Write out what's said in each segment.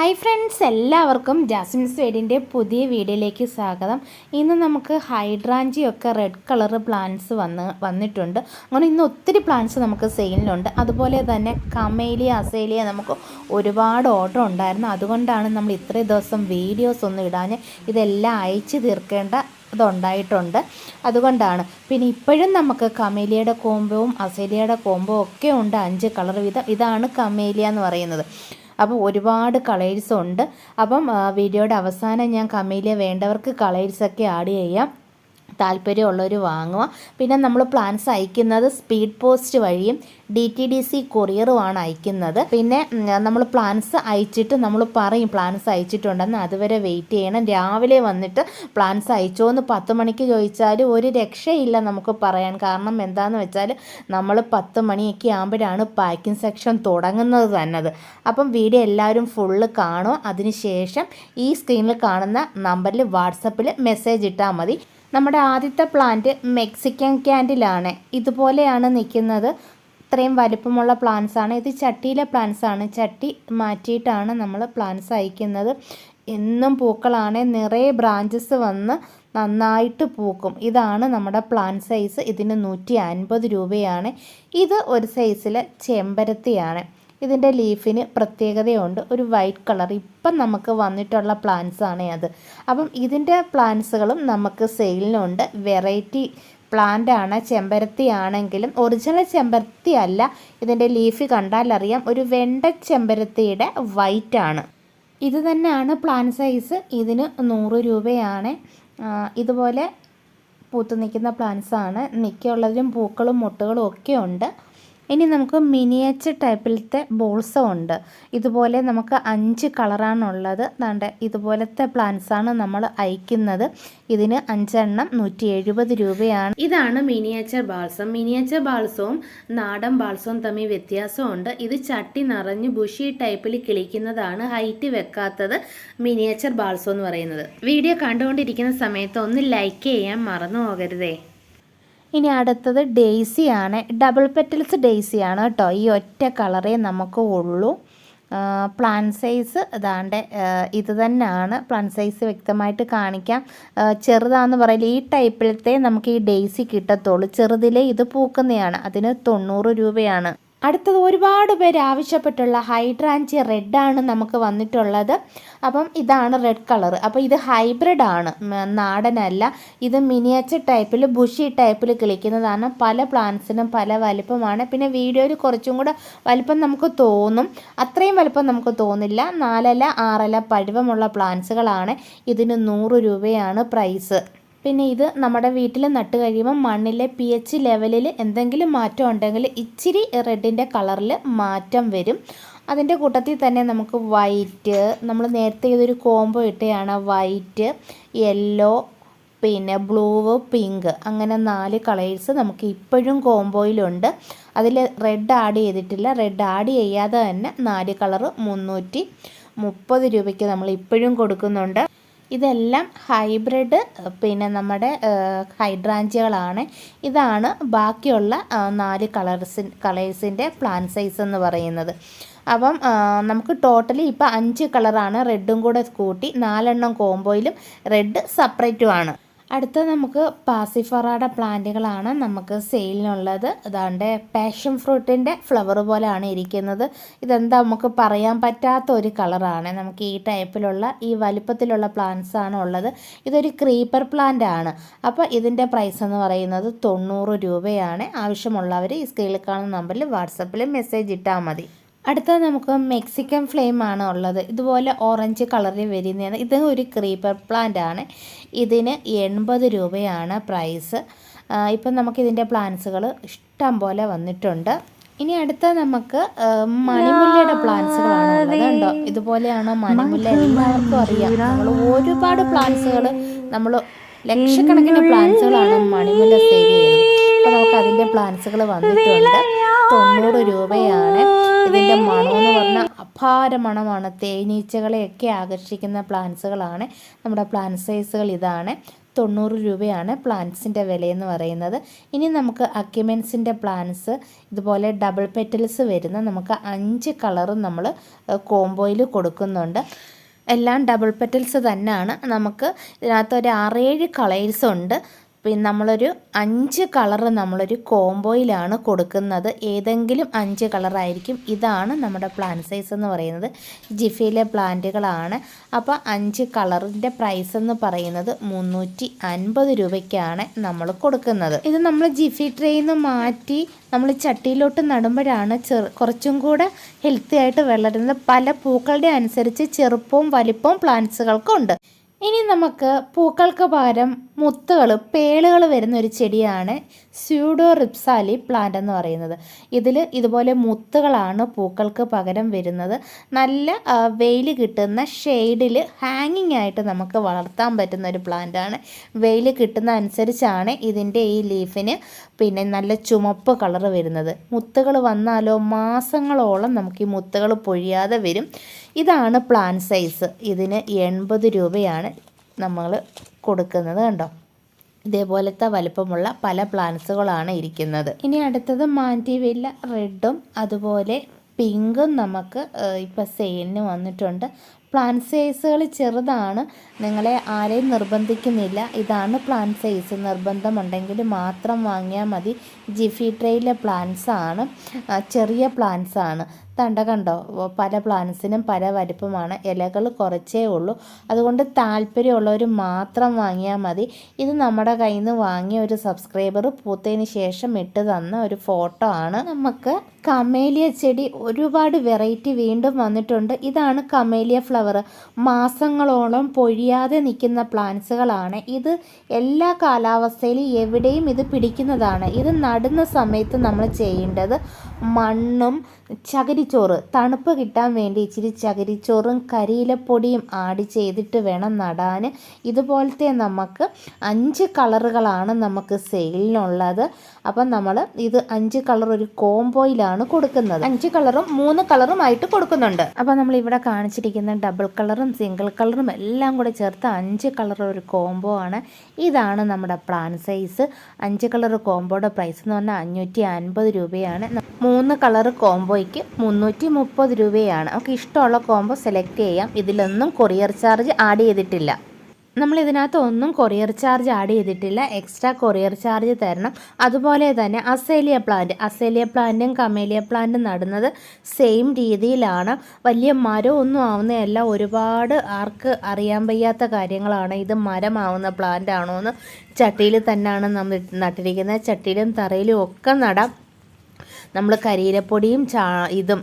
Hi friends എല്ലാവർക്കും Jasmine's സ്വേഡിന്റെ പുതിയ വീഡിയോയിലേക്ക് സ്വാഗതം. ഇന്ന് നമുക്ക് ഹൈഡ്രാഞ്ചിയൊക്കെ റെഡ് കളർ പ്ലാന്റ്സ് വന്ന് വന്നിട്ടുണ്ട്. അങ്ങനെ ഇന്ന് ഒത്തിരി പ്ലാന്റ്സ് നമുക്ക് സെയിലിനുണ്ട് അതുപോലെ തന്നെ കമേലിയ അസേലിയ നമുക്ക് ഒരുപാട് ഓർഡർ ഉണ്ടായിരുന്നു. അതുകൊണ്ടാണ് നമ്മൾ ഇത്രയും ദിവസം വീഡിയോസ് ഒന്നും ഇടാഞ്ഞ് ഇതെല്ലാം അയച്ചു തീർക്കേണ്ട ഇതുണ്ടായിട്ടുണ്ട്. അതുകൊണ്ടാണ്. പിന്നെ ഇപ്പോഴും നമുക്ക് കമേലിയയുടെ കോമ്പവും അസേലിയയുടെ കോമ്പവും ഒക്കെ ഉണ്ട്. അഞ്ച് കളർ വീതം. ഇതാണ് കമേലിയ എന്ന് പറയുന്നത്. അപ്പോൾ ഒരുപാട് കളേഴ്സ് ഉണ്ട്. അപ്പം വീഡിയോയുടെ അവസാനം ഞാൻ കമേലിയ വേണ്ടവർക്ക് കളേഴ്സൊക്കെ ആഡ് ചെയ്യാം. താല്പര്യമുള്ളവർ വാങ്ങുക. പിന്നെ നമ്മൾ പ്ലാൻസ് അയക്കുന്നത് സ്പീഡ് പോസ്റ്റ് വഴിയും ഡി ടി ഡി സി കൊറിയറുമാണ് അയക്കുന്നത്. പിന്നെ നമ്മൾ പ്ലാൻസ് അയച്ചിട്ട് നമ്മൾ പറയും പ്ലാൻസ് അയച്ചിട്ടുണ്ടെന്ന്. അതുവരെ വെയിറ്റ് ചെയ്യണം. രാവിലെ വന്നിട്ട് പ്ലാൻസ് അയച്ചോ എന്ന് പത്ത് മണിക്ക് ചോദിച്ചാൽ ഒരു രക്ഷയില്ല നമുക്ക് പറയാൻ. കാരണം എന്താണെന്ന് വെച്ചാൽ നമ്മൾ പത്ത് മണിയൊക്കെ ആകുമ്പോഴാണ് പാക്കിംഗ് സെക്ഷൻ തുടങ്ങുന്നത് തന്നത്. അപ്പം വീഡിയോ എല്ലാവരും ഫുള്ള് കാണും. അതിനുശേഷം ഈ സ്ക്രീനിൽ കാണുന്ന നമ്പറിൽ വാട്സപ്പിൽ മെസ്സേജ് ഇട്ടാൽ മതി. നമ്മുടെ ആദ്യത്തെ പ്ലാന്റ് മെക്സിക്കൻ ക്യാൻഡിലാണ് ഇതുപോലെയാണ് നിൽക്കുന്നത്. ഇത്രയും വലിപ്പമുള്ള പ്ലാന്റ്സ് ആണ്. ഇത് ചട്ടിയിലെ പ്ലാന്റ്സ് ആണ്. ചട്ടി മാറ്റിയിട്ടാണ് നമ്മൾ പ്ലാന്റ്സ് അയക്കുന്നത്. എന്നും പൂക്കളാണ്. നിറയെ ബ്രാഞ്ചസ് വന്ന് നന്നായിട്ട് പൂക്കും. ഇതാണ് നമ്മുടെ പ്ലാന്റ് സൈസ് ഇതിന് നൂറ്റി അൻപത് രൂപയാണ്. ഇത് ഒരു സൈസിലെ ചെമ്പരത്തിയാണ്. ഇതിന്റെ ലീഫിന് പ്രത്യേകതയുണ്ട്. ഒരു വൈറ്റ് കളർ ഇപ്പം നമുക്ക് വന്നിട്ടുള്ള പ്ലാന്റ്സ് ആണ് അത്. അപ്പം ഇതിന്റെ പ്ലാന്റ്സുകളും നമുക്ക് സെയിലിനുണ്ട് വെറൈറ്റി പ്ലാന്റ് ആണ് ചെമ്പരത്തി ആണെങ്കിലും ഒറിജിനൽ ചെമ്പരത്തി അല്ല. ഇതിന്റെ ലീഫ് കണ്ടാലറിയാം. ഒരു വെണ്ട ചെമ്പരത്തിയുടെ വൈറ്റ് ആണ്. ഇത് തന്നെയാണ് പ്ലാൻ സൈസ് ഇതിന് നൂറ് രൂപയാണ്. ഇതുപോലെ പൂത്തു നിൽക്കുന്ന പ്ലാന്റ്സാണ് മിക്കുള്ളതിലും പൂക്കളും മുട്ടുകളും ഒക്കെ ഉണ്ട്. ഇനി നമുക്ക് മിനിയേച്ചർ ടൈപ്പിലത്തെ ബോൾസും ഉണ്ട്. ഇതുപോലെ നമുക്ക് അഞ്ച് കളറാണുള്ളത് ദാണ്ട് ഇതുപോലത്തെ പ്ലാന്റ്സ് ആണ് നമ്മൾ അയക്കുന്നത്. ഇതിന് അഞ്ചെണ്ണം നൂറ്റി എഴുപത് രൂപയാണ്. ഇതാണ് മിനിയേച്ചർ ബാൾസം മിനിയേച്ചർ ബാൾസവും നാടൻ ബാൾസവും തമ്മിൽ വ്യത്യാസമുണ്ട് ഇത് ചട്ടി നിറഞ്ഞ് ബുഷി ടൈപ്പിൽ കിളിക്കുന്നതാണ് ഹൈറ്റ് വെക്കാത്തത് മിനിയേച്ചർ ബാൾസം എന്ന് പറയുന്നത്. വീഡിയോ കണ്ടുകൊണ്ടിരിക്കുന്ന സമയത്ത് ഒന്ന് ലൈക്ക് ചെയ്യാൻ മറന്നു പോകരുതേ. ഇനി അടുത്തത് ഡെയ്സിയാണ്. ഡബിൾ പെറ്റൽസ് ഡെയ്സിയാണ് കേട്ടോ. ഈ ഒറ്റ കളറേ നമുക്ക് ഉള്ളൂ. പ്ലാൻ സൈസ് ഇതാണ്ട് ഇത് തന്നെയാണ്. പ്ലാൻ സൈസ് വ്യക്തമായിട്ട് കാണിക്കാം. ചെറുതാണെന്ന് പറയില്ല ഈ ടൈപ്പിലത്തെ നമുക്ക് ഈ ഡെയ്സി കിട്ടത്തുള്ളൂ. ചെറുതിലെ ഇത് പൂക്കുന്നതാണ് അതിന് തൊണ്ണൂറ് രൂപയാണ്. അടുത്തത് ഒരുപാട് പേര് ആവശ്യപ്പെട്ടുള്ള ഹൈഡ്രാഞ്ചി റെഡാണ് നമുക്ക് വന്നിട്ടുള്ളത്. അപ്പം ഇതാണ് റെഡ് കളർ അപ്പോൾ ഇത് ഹൈബ്രിഡ് ആണ്. നാടനല്ല. ഇത് മിനിയേച്ചർ ടൈപ്പിൽ ബുഷി ടൈപ്പിൽ കിളിക്കുന്നതാണ്. പല പ്ലാന്റ്സിനും പല വലിപ്പമാണ്. പിന്നെ വീഡിയോയിൽ കുറച്ചും കൂടെ വലിപ്പം നമുക്ക് തോന്നും. അത്രയും വലിപ്പം നമുക്ക് തോന്നില്ല. നാലല ആറല പഴുവമുള്ള പ്ലാന്റ്സുകളാണ് ഇതിന് നൂറ് രൂപയാണ് പ്രൈസ് പിന്നെ ഇത് നമ്മുടെ വീട്ടിൽ നട്ട് കഴിയുമ്പോൾ മണ്ണിലെ പി എച്ച് ലെവലിൽ എന്തെങ്കിലും മാറ്റം ഉണ്ടെങ്കിൽ ഇച്ചിരി റെഡിന്റെ കളറിൽ മാറ്റം വരും. അതിന്റെ കൂട്ടത്തിൽ തന്നെ നമുക്ക് വൈറ്റ് നമ്മൾ നേരത്തെ ഇതൊരു കോംബോ ഇട്ടയാണ് വൈറ്റ് യെല്ലോ പിന്നെ ബ്ലൂ പിങ്ക് അങ്ങനെ നാല് കളേഴ്സ് നമുക്ക് ഇപ്പോഴും കോംബോയിലുണ്ട് അതിൽ റെഡ് ആഡ് ചെയ്തിട്ടില്ല. റെഡ് ആഡ് ചെയ്യാതെ തന്നെ നാല് കളറ് മുന്നൂറ്റി മുപ്പത് രൂപയ്ക്ക് നമ്മൾ ഇപ്പോഴും കൊടുക്കുന്നുണ്ട്. ഇതെല്ലാം ഹൈബ്രിഡ് പിന്നെ നമ്മുടെ ഹൈഡ്രാഞ്ചികളാണ്. ഇതാണ് ബാക്കിയുള്ള നാല് കളേഴ്സിൻ കളേഴ്സിന്റെ പ്ലാൻ സൈസ് എന്ന് പറയുന്നത്. അപ്പം നമുക്ക് ടോട്ടലി ഇപ്പോൾ അഞ്ച് കളറാണ്. റെഡും കൂടെ കൂട്ടി നാലെണ്ണം കോംബോയിലും റെഡ് സെപ്പറേറ്റും ആണ്. അടുത്ത നമുക്ക് പാസിഫറാട പ്ലാന്റുകളാണ് നമുക്ക് സെയിലിനുള്ളത്. അതാണ്ട് പാഷൻ ഫ്രൂട്ടിന്റെ ഫ്ലവർ പോലെയാണ് ഇരിക്കുന്നത്. ഇതെന്താ നമുക്ക് പറയാൻ പറ്റാത്ത ഒരു കളറാണ്. നമുക്ക് ഈ ടൈപ്പിലുള്ള ഈ വലിപ്പത്തിലുള്ള പ്ലാന്റ്സ് ആണ് ഉള്ളത്. ഇതൊരു ക്രീപ്പർ പ്ലാന്റ് ആണ്. അപ്പോൾ ഇതിന്റെ പ്രൈസ് എന്ന് പറയുന്നത് തൊണ്ണൂറ് രൂപയാണ്. ആവശ്യമുള്ളവർ ഈ സ്ക്രീനിൽ കാണുന്ന നമ്പറിൽ വാട്സപ്പിൽ മെസ്സേജ് ഇട്ടാൽ മതി. അടുത്തത് നമുക്ക് മെക്സിക്കൻ ഫ്ലെയിം ആണ് ഉള്ളത്. ഇതുപോലെ ഓറഞ്ച് കളറിൽ വരുന്നതാണ്. ഇത് ഒരു ക്രീപ്പർ പ്ലാന്റ് ആണ്. ഇതിന് എൺപത് രൂപയാണ് പ്രൈസ് ഇപ്പം നമുക്കിതിന്റെ പ്ലാന്റ്സുകൾ ഇഷ്ടം പോലെ വന്നിട്ടുണ്ട്. ഇനി അടുത്ത നമുക്ക് മണിമുല്ലയുടെ പ്ലാന്റ്സുകളാണ് ഉള്ളത് കണ്ടോ? ഇതുപോലെയാണ് മണിമുല്ല എല്ലാവർക്കും അറിയാം. നമ്മൾ ഒരുപാട് പ്ലാന്റ്സുകൾ നമ്മൾ ലക്ഷക്കണക്കിന് പ്ലാന്റ്സുകളാണ് മണിമുല്ല സേവ് ചെയ്യുന്നത്. അപ്പോൾ നമുക്ക് അതിന്റെ പ്ലാന്റ്സുകൾ വന്നിട്ടുണ്ട്. തൊണ്ണൂറ് രൂപയാണ്. ഇതിന്റെ മണമെന്ന് പറഞ്ഞാൽ അപാര മണമാണ്. തേനീച്ചകളെയൊക്കെ ആകർഷിക്കുന്ന പ്ലാന്റ്സുകളാണ്. നമ്മുടെ പ്ലാന്റ് സൈസുകൾ ഇതാണ്. തൊണ്ണൂറ് രൂപയാണ് പ്ലാന്റ്സിന്റെ വിലയെന്ന് പറയുന്നത്. ഇനി നമുക്ക് അക്യുമെൻസിന്റെ പ്ലാന്റ്സ് ഇതുപോലെ ഡബിൾ പെറ്റൽസ് വരുന്ന നമുക്ക് അഞ്ച് കളറും നമ്മൾ കോംബോയിൽ കൊടുക്കുന്നുണ്ട്. എല്ലാം ഡബിൾ പെറ്റൽസ് തന്നെയാണ്. നമുക്ക് ഇതിനകത്ത് ഒരു ആറേഴ് കളേഴ്സ് ഉണ്ട്. പിന്നെ നമ്മളൊരു അഞ്ച് കളറ് നമ്മളൊരു കോംബോയിലാണ് കൊടുക്കുന്നത്. ഏതെങ്കിലും അഞ്ച് കളറായിരിക്കും. ഇതാണ് നമ്മുടെ പ്ലാൻ സൈസ് എന്ന് പറയുന്നത്. ജിഫിയിലെ പ്ലാന്റുകളാണ്. അപ്പോൾ അഞ്ച് കളറിന്റെ പ്രൈസ് എന്ന് പറയുന്നത് മുന്നൂറ്റി അൻപത് രൂപയ്ക്കാണ് നമ്മൾ കൊടുക്കുന്നത്. ഇത് നമ്മൾ ജിഫി ട്രെയിൽ നിന്ന് മാറ്റി നമ്മൾ ചട്ടിയിലോട്ട് നടുമ്പോഴാണ് ചെറു കുറച്ചും കൂടെ ഹെൽത്തി ആയിട്ട് വളരുന്നത്. പല പൂക്കളുടെ അനുസരിച്ച് ചെറുപ്പവും വലിപ്പവും പ്ലാന്റ്സുകൾക്കുണ്ട്. ഇനി നമുക്ക് പൂക്കൾക്ക് പകരം മുത്തുകൾ പേളുകൾ വരുന്ന ഒരു ചെടിയാണ് സ്യൂഡോ റിപ്സാലി പ്ലാന്റ് എന്ന് പറയുന്നത്. ഇതിൽ ഇതുപോലെ മുത്തുകളാണ് പൂക്കൾക്ക് പകരം വരുന്നത്. നല്ല വെയിൽ കിട്ടുന്ന ഷെയ്ഡിൽ ഹാങ്ങിങ് ആയിട്ട് നമുക്ക് വളർത്താൻ പറ്റുന്ന ഒരു പ്ലാന്റാണ് വെയിൽ കിട്ടുന്ന അനുസരിച്ചാണ് ഇതിന്റെ ഈ ലീഫിന് പിന്നെ നല്ല ചുമപ്പ് കളർ വരുന്നത്. മുത്തുകൾ വന്നാലോ മാസങ്ങളോളം നമുക്ക് ഈ മുത്തുകൾ പൊഴിയാതെ വരും. ഇതാണ് പ്ലാൻ സൈസ് ഇതിന് എൺപത് രൂപയാണ് നമ്മൾ കൊടുക്കുന്നത് കണ്ടോ? ഇതേപോലത്തെ വലുപ്പമുള്ള പല പ്ലാന്റ്സുകളാണ് ഇരിക്കുന്നത്. ഇനി അടുത്തത് മാന്റിവില്ല റെഡും അതുപോലെ പിങ്കും നമുക്ക് ഇപ്പോൾ സെയിലിന് വന്നിട്ടുണ്ട്. പ്ലാൻ സൈസുകൾ ചെറുതാണ്. നിങ്ങളെ ആരെയും നിർബന്ധിക്കുന്നില്ല. ഇതാണ് പ്ലാൻ സൈസ് നിർബന്ധമുണ്ടെങ്കിൽ മാത്രം വാങ്ങിയാൽ മതി. ജിഫി ട്രെയിലെ പ്ലാന്റ്സ് ആണ്. ചെറിയ പ്ലാന്റ്സ് ആണ്. തണ്ട കണ്ടോ? പല പ്ലാന്റ്സിനും പല വലിപ്പമാണ്. ഇലകൾ കുറച്ചേ ഉള്ളൂ. അതുകൊണ്ട് താല്പര്യമുള്ളവർ മാത്രം വാങ്ങിയാൽ മതി. ഇത് നമ്മുടെ കയ്യിൽ നിന്ന് വാങ്ങിയ ഒരു സബ്സ്ക്രൈബർ പൂത്തതിന് ശേഷം ഇട്ട് തന്ന ഒരു ഫോട്ടോ ആണ് നമുക്ക്. കമേലിയ ചെടി ഒരുപാട് വെറൈറ്റി വീണ്ടും വന്നിട്ടുണ്ട്. ഇതാണ് കമേലിയ ഫ്ലവർ. മാസങ്ങളോളം പൊഴിയാതെ നിൽക്കുന്ന പ്ലാന്റ്സുകളാണ്. ഇത് എല്ലാ കാലാവസ്ഥയിലും എവിടെയും ഇത് പിടിക്കുന്നതാണ്. ഇത് നടുന്ന സമയത്ത് നമ്മൾ ചെയ്യേണ്ടത് മണ്ണും ചകിരിച്ചോറ്. തണുപ്പ് കിട്ടാൻ വേണ്ടി ഇച്ചിരി ചകിരിച്ചോറും കരിയിലപ്പൊടിയും ആഡ് ചെയ്തിട്ട് വേണം നടാൻ. ഇതുപോലത്തെ നമുക്ക് അഞ്ച് കളറുകളാണ് നമുക്ക് സെയിലിനുള്ളത്. അപ്പം നമ്മൾ ഇത് അഞ്ച് കളർ ഒരു കോംബോയിലാണ് കൊടുക്കുന്നത്. അഞ്ച് കളറും മൂന്ന് കളറുമായിട്ട് കൊടുക്കുന്നുണ്ട്. അപ്പം നമ്മൾ ഇവിടെ കാണിച്ചിരിക്കുന്ന ഡബിൾ കളറും സിംഗിൾ കളറും എല്ലാം കൂടെ ചേർത്ത് അഞ്ച് കളർ ഒരു കോംബോ ആണ്. ഇതാണ് നമ്മുടെ പ്ലാൻ സൈസ്. അഞ്ച് കളർ കോംബോയുടെ പ്രൈസ് എന്ന് പറഞ്ഞാൽ അഞ്ഞൂറ്റി അൻപത് രൂപയാണ്. മൂന്ന് കളർ കോംബോയ്ക്ക് മുന്നൂറ്റി മുപ്പത് രൂപയാണ്. നമുക്ക് ഇഷ്ടമുള്ള കോംബോ സെലക്ട് ചെയ്യാം. ഇതിലൊന്നും കൊറിയർ ചാർജ് ആഡ് ചെയ്തിട്ടില്ല. നമ്മൾ ഇതിനകത്ത് ഒന്നും കൊറിയർ ചാർജ് ആഡ് ചെയ്തിട്ടില്ല. എക്സ്ട്രാ കൊറിയർ ചാർജ് തരണം. അതുപോലെ തന്നെ അസേലിയ പ്ലാന്റ്. അസേലിയ പ്ലാന്റും കമേലിയ പ്ലാന്റും നടുന്നത് സെയിം രീതിയിലാണ്. വലിയ മരം ഒന്നും ആവുന്നതല്ല. ഒരുപാട് ആർക്ക് അറിയാൻ വയ്യാത്ത കാര്യങ്ങളാണ്. ഇത് മരമാവുന്ന പ്ലാന്റ് ആണോ എന്ന് ചട്ടിയിൽ തന്നെയാണ് നമ്മൾ നട്ടിരിക്കുന്നത്. ചട്ടിയിലും തറയിലും ഒക്കെ നടാം. നമ്മൾ കരിയിലപ്പൊടിയും ചാ ഇതും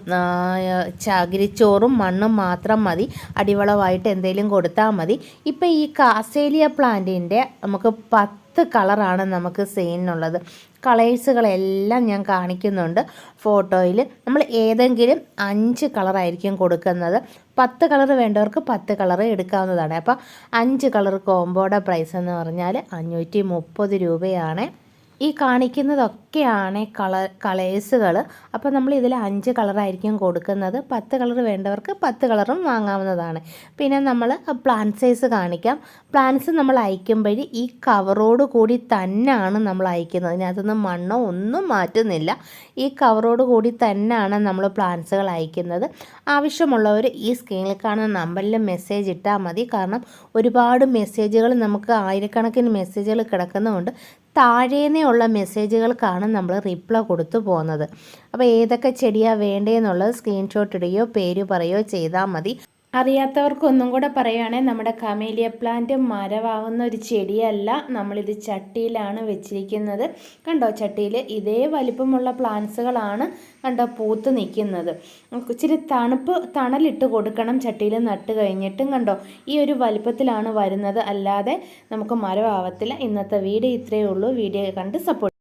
ചകിരിച്ചോറും മണ്ണും മാത്രം മതി. അടിവളമായിട്ട് എന്തെങ്കിലും കൊടുത്താൽ മതി. ഇപ്പം ഈ കാസേലിയ പ്ലാന്റിന്റെ നമുക്ക് പത്ത് കളറാണ് നമുക്ക് സെയിനുള്ളത് കളേഴ്സുകളെല്ലാം ഞാൻ കാണിക്കുന്നുണ്ട് ഫോട്ടോയിൽ നമ്മൾ ഏതെങ്കിലും അഞ്ച് കളറായിരിക്കും കൊടുക്കുന്നത്. പത്ത് കളർ വേണ്ടവർക്ക് പത്ത് കളർ എടുക്കാവുന്നതാണ്. അപ്പോൾ അഞ്ച് കളർ കോംബോയുടെ പ്രൈസ് എന്ന് പറഞ്ഞാൽ അഞ്ഞൂറ്റി മുപ്പത് രൂപയാണ്. ഈ കാണിക്കുന്നതൊക്കെയാണ് കളർ കളേഴ്സുകൾ അപ്പോൾ നമ്മൾ ഇതിൽ അഞ്ച് കളറായിരിക്കും കൊടുക്കുന്നത്. പത്ത് കളർ വേണ്ടവർക്ക് പത്ത് കളറും വാങ്ങാവുന്നതാണ്. പിന്നെ നമ്മൾ പ്ലാൻ സൈസ് കാണിക്കാം. പ്ലാന്റ്സ് നമ്മൾ അയക്കുമ്പോൾ ഈ കവറോട് കൂടി തന്നെയാണ് നമ്മൾ അയക്കുന്നത്. ഇതിനകത്തുനിന്ന് മണ്ണോ ഒന്നും മാറ്റുന്നില്ല. ഈ കവറോട് കൂടി തന്നെയാണ് നമ്മൾ പ്ലാന്റ്സുകൾ അയക്കുന്നത്. ആവശ്യമുള്ളവർ ഈ സ്ക്രീനിൽ കാണുന്ന നമ്പറിൽ മെസ്സേജ് ഇട്ടാൽ മതി. കാരണം ഒരുപാട് മെസ്സേജുകൾ നമുക്ക് ആയിരക്കണക്കിന് മെസ്സേജുകൾ കിടക്കുന്നതുകൊണ്ട് താഴേന്നേ ഉള്ള മെസ്സേജുകൾക്കാണ് നമ്മൾ റിപ്ലൈ കൊടുത്തു പോകുന്നത്. അപ്പോൾ ഏതൊക്കെ ചെടിയാണ് വേണ്ടതെന്നുള്ളത് സ്ക്രീൻഷോട്ട് ഇടുകയോ പേര് പറയുകയോ ചെയ്താൽ മതി. അറിയാത്തവർക്കൊന്നും കൂടെ പറയുകയാണെങ്കിൽ നമ്മുടെ കമേലിയ പ്ലാന്റ് മരമാവുന്ന ഒരു ചെടിയല്ല. നമ്മളിത് ചട്ടിയിലാണ് വെച്ചിരിക്കുന്നത്. കണ്ടോ ചട്ടിയിൽ ഇതേ വലിപ്പമുള്ള പ്ലാന്റ്സുകളാണ് കണ്ടോ പൂത്ത് നിൽക്കുന്നത്. ഇച്ചിരി തണുപ്പ് തണലിട്ട് കൊടുക്കണം ചട്ടിയിൽ നട്ട് കഴിഞ്ഞിട്ടും കണ്ടോ. ഈ ഒരു വലിപ്പത്തിലാണ് വരുന്നത്. അല്ലാതെ നമുക്ക് മരമാവത്തില്ല ഇന്നത്തെ വീഡിയോ ഇത്രയേ ഉള്ളൂ. വീഡിയോ കണ്ട് സപ്പോർട്ട്